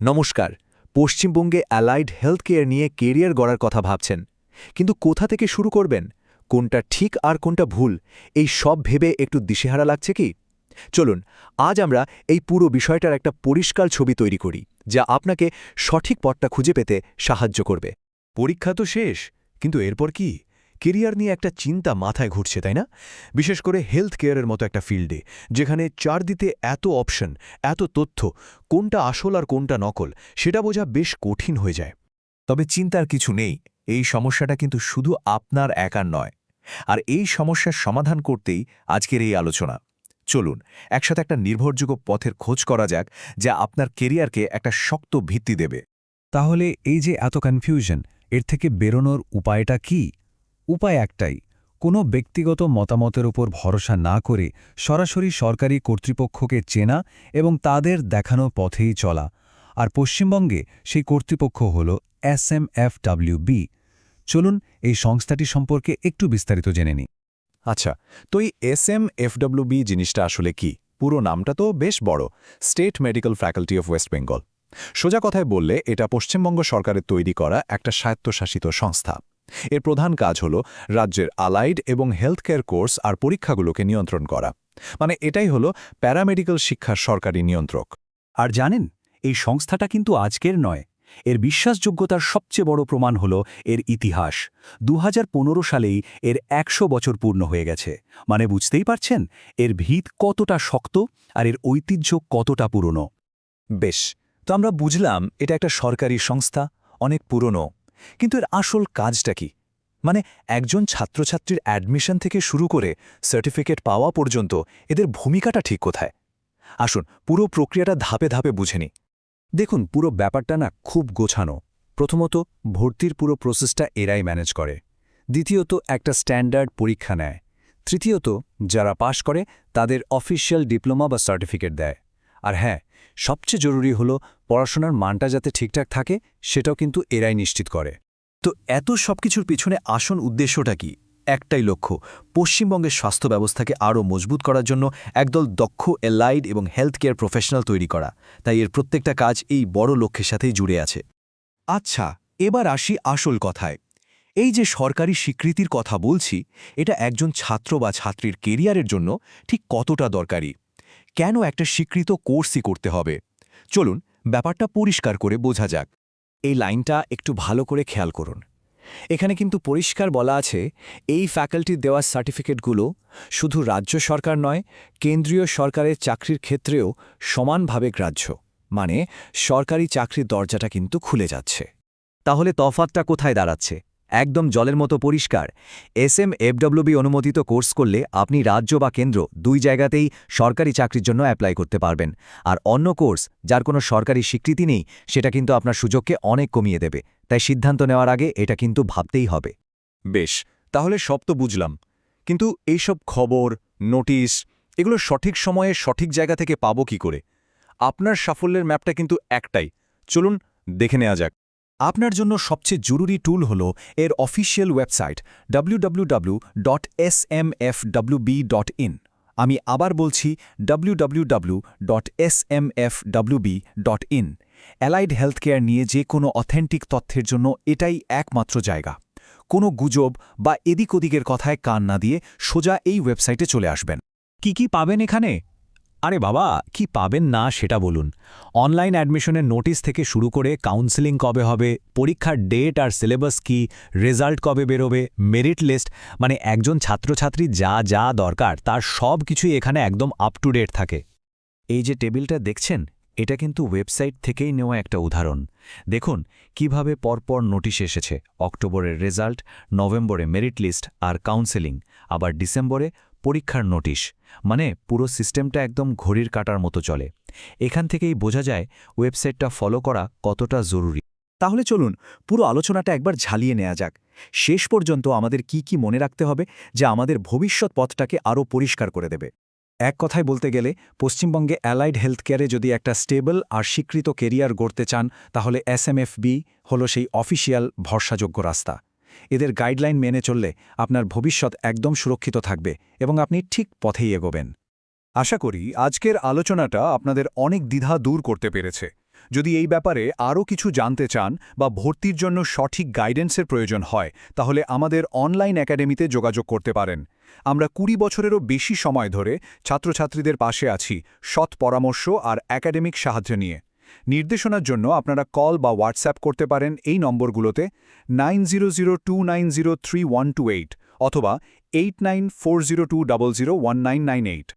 নমস্কার, পশ্চিমবঙ্গে allied health care নিয়ে কেরিয়ার গড়ার কথা ভাবছেন। কিন্তু কোথা থেকে শুরু করবেন? কোনটা ঠিক আর কোনটা ভুল? এই সব ভেবে একটু দিশেহারা লাগছে কি? চলুন, আজ আমরা এই পুরো বিষয়টার একটা পরিষ্কার ছবি তৈরি করি, যা আপনাকে সঠিক পথটা খুঁজে পেতে সাহায্য করবে। পরীক্ষা তো শেষ, কিন্তু এরপর কি? কেরিয়ার নিয়ে একটা চিন্তা মাথায় ঘুরছে, তাই না? বিশেষ করে হেলথ কেয়ারের মতো একটা ফিল্ডে যেখানে চারদিতে এত অপশন এত তথ্য, কোনটা আসল আর কোনটা নকল, সেটা বোঝা বেশ কঠিন হয়ে যায়। তবে চিন্তার কিছু নেই, এই সমস্যাটা কিন্তু শুধু আপনার একার নয়। আর এই সমস্যার সমাধান করতেই আজকের এই আলোচনা। চলুন, একসাথে একটা নির্ভরযোগ্য পথের খোঁজ করা যাক, যা আপনার কেরিয়ারকে একটা শক্ত ভিত্তি দেবে। তাহলে এই যে এত কনফিউশন এর থেকে বেরোনোর উপায়টা কি? উপায় একটাই, কোনো ব্যক্তিগত মতামতের উপর ভরসা না করে সরাসরি সরকারি কর্তৃপক্ষকে চেনা এবং তাদের দেখানো পথেই চলা। আর পশ্চিমবঙ্গে সেই কর্তৃপক্ষ হল এসএমএফডব্লিউবি চলুন এই সংস্থাটি সম্পর্কে একটু বিস্তারিত জেনে নিই। আচ্ছা তো এই এস এম জিনিসটা আসলে কি? পুরো নামটা তো বেশ বড়, state medical faculty of West Bengal. সোজা কথায় বললে, এটা পশ্চিমবঙ্গ সরকারের তৈরি করা একটা স্বায়ত্তশাসিত সংস্থা। এর প্রধান কাজ হল রাজ্যের আলাইড এবং হেলথ কেয়ার কোর্স আর পরীক্ষাগুলোকে নিয়ন্ত্রণ করা। মানে এটাই হল প্যারামেডিক্যাল শিক্ষার সরকারি নিয়ন্ত্রক। আর জানেন, এই সংস্থাটা কিন্তু আজকের নয়। এর বিশ্বাসযোগ্যতার সবচেয়ে বড় প্রমাণ হল এর ইতিহাস। দু হাজার পনেরো সালেই এর একশো বছর পূর্ণ হয়ে গেছে। মানে বুঝতেই পারছেন, এর ভিত কতটা শক্ত আর এর ঐতিহ্য কতটা পুরনো। বেশ, তো আমরা বুঝলাম এটা একটা সরকারি সংস্থা, অনেক পুরনো। কিন্তু এর আসল কাজটা কি? মানে একজন ছাত্রছাত্রীর অ্যাডমিশন থেকে শুরু করে সার্টিফিকেট পাওয়া পর্যন্ত এদের ভূমিকাটা ঠিক কোথায়? আসুন পুরো প্রক্রিয়াটা ধাপে ধাপে বুঝে নিই। দেখুন, পুরো ব্যাপারটা না খুব গোছানো। প্রথমত, ভর্তির পুরো প্রসেসটা এরাই ম্যানেজ করে। দ্বিতীয়ত, একটা স্ট্যান্ডার্ড পরীক্ষা নেয়। তৃতীয়ত, যারা পাশ করে, তাদের অফিসিয়াল ডিপ্লোমা বা সার্টিফিকেট দেয়। আর হ্যাঁ সবচেয়ে জরুরি হলো পড়াশোনার মানটা যাতে ঠিকঠাক থাকে, সেটাও কিন্তু এরাই নিশ্চিত করে। তো এত সবকিছুর পিছনে আসন উদ্দেশ্যটা কি? একটাই লক্ষ্য, পশ্চিমবঙ্গের স্বাস্থ্য ব্যবস্থাকে আরও মজবুত করার জন্য একদল দক্ষ এলাইড এবং হেলথ কেয়ার প্রফেশনাল তৈরি করা। তাই এর প্রত্যেকটা কাজ এই বড় লক্ষ্যের সাথেই জুড়ে আছে। আচ্ছা এবার আসি আসল কথায়। এই যে সরকারি স্বীকৃতির কথা বলছি, এটা একজন ছাত্র বা ছাত্রীর কেরিয়ারের জন্য ঠিক কতটা দরকারি? কেন একটা স্বীকৃত কোর্সই করতে হবে? চলুন, ব্যাপারটা পরিষ্কার করে বোঝা যাক। এই লাইনটা একটু ভালো করে খেয়াল করুন। এখানে কিন্তু পরিষ্কার বলা আছে, এই ফ্যাকাল্টির দেওয়া সার্টিফিকেটগুলো শুধু রাজ্য সরকার নয়, কেন্দ্রীয় সরকারের চাকরির ক্ষেত্রেও সমানভাবে গ্রাহ্য। মানে সরকারি চাকরির দরজাটা কিন্তু খুলে যাচ্ছে। তাহলে তফাতটা কোথায় দাঁড়াচ্ছে? একদম জলের মতো পরিষ্কার। এস এম এফডব্লিউবি অনুমোদিত কোর্স করলে আপনি রাজ্য বা কেন্দ্র দুই জায়গাতেই সরকারি চাকরির জন্য অ্যাপ্লাই করতে পারবেন। আর অন্য কোর্স যার কোনো সরকারি স্বীকৃতি নেই, সেটা কিন্তু আপনার সুযোগকে অনেক কমিয়ে দেবে। তাই সিদ্ধান্ত নেওয়ার আগে এটা কিন্তু ভাবতেই হবে। বেশ, তাহলে সব তো বুঝলাম। কিন্তু এইসব খবর, নোটিশ, এগুলো সঠিক সময়ে সঠিক জায়গা থেকে পাবো কি করে? আপনার সাফল্যের ম্যাপটা কিন্তু একটাই। চলুন দেখে নেওয়া যাক। আপনার জন্য সবচেয়ে জরুরি টুল হল এর অফিসিয়াল ওয়েবসাইট www.smfwb.in আমি আবার বলছি www.smfwb.in অ্যালাইড হেলথ কেয়ার নিয়ে যে কোনো অথেন্টিক তথ্যের জন্য এটাই একমাত্র জায়গা। কোনো গুজব বা এদিক ওদিকের কথায় কান না দিয়ে সোজা এই ওয়েবসাইটে চলে আসবেন। কি কি পাবেন এখানে? আরে বাবা, কি পাবেন না সেটা বলুন। অনলাইন অ্যাডমিশনের নোটিশ থেকে শুরু করে কাউন্সেলিং কবে হবে, পরীক্ষার ডেট আর সিলেবাস কি, রেজাল্ট কবে বেরোবে, মেরিট লিস্ট মানে একজন ছাত্রছাত্রী যা যা দরকার, তার সব কিছুই এখানে একদম আপ টু ডেট থাকে। এই যে টেবিলটা দেখছেন, এটা কিন্তু ওয়েবসাইট থেকেই নেওয়া একটা উদাহরণ। দেখুন, কীভাবে পরপর নোটিশ এসেছে, অক্টোবরের রেজাল্ট, নভেম্বরে মেরিট লিস্ট আর কাউন্সেলিং, আবার ডিসেম্বরে পরীক্ষার নোটিশ মানে পুরো সিস্টেমটা একদম ঘড়ির কাটার মতো চলে। এখান থেকেই বোঝা যায় ওয়েবসাইটটা ফলো করা কতটা জরুরি। তাহলে চলুন পুরো আলোচনাটা একবার ঝালিয়ে নেওয়া যাক। শেষ পর্যন্ত আমাদের কি কি মনে রাখতে হবে যা আমাদের ভবিষ্যৎ পথটাকে আরও পরিষ্কার করে দেবে। এক কথায় বলতে গেলে, পশ্চিমবঙ্গে অ্যালাইড হেলথ কেয়ারে যদি একটা স্টেবল আর স্বীকৃত কেরিয়ার গড়তে চান, তাহলে এসএমএফবি হল সেই অফিসিয়াল ভরসাযোগ্য রাস্তা। এদের গাইডলাইন মেনে চললে আপনার ভবিষ্যৎ একদম সুরক্ষিত থাকবে এবং আপনি ঠিক পথেই এগোবেন। আশা করি আজকের আলোচনাটা আপনাদের অনেক দ্বিধা দূর করতে পেরেছে। যদি এই ব্যাপারে আরও কিছু জানতে চান বা ভর্তির জন্য সঠিক গাইডেন্সের প্রয়োজন হয়, তাহলে আমাদের অনলাইন একাডেমিতে যোগাযোগ করতে পারেন। আমরা কুড়ি বছরেরও বেশি সময় ধরে ছাত্রছাত্রীদের পাশে আছি সৎ পরামর্শ আর একাডেমিক সাহায্য নিয়ে। নির্দেশনার জন্য আপনারা কল বা হোয়াটসঅ্যাপ করতে পারেন এই নম্বরগুলোতে নাইন অথবা এইট।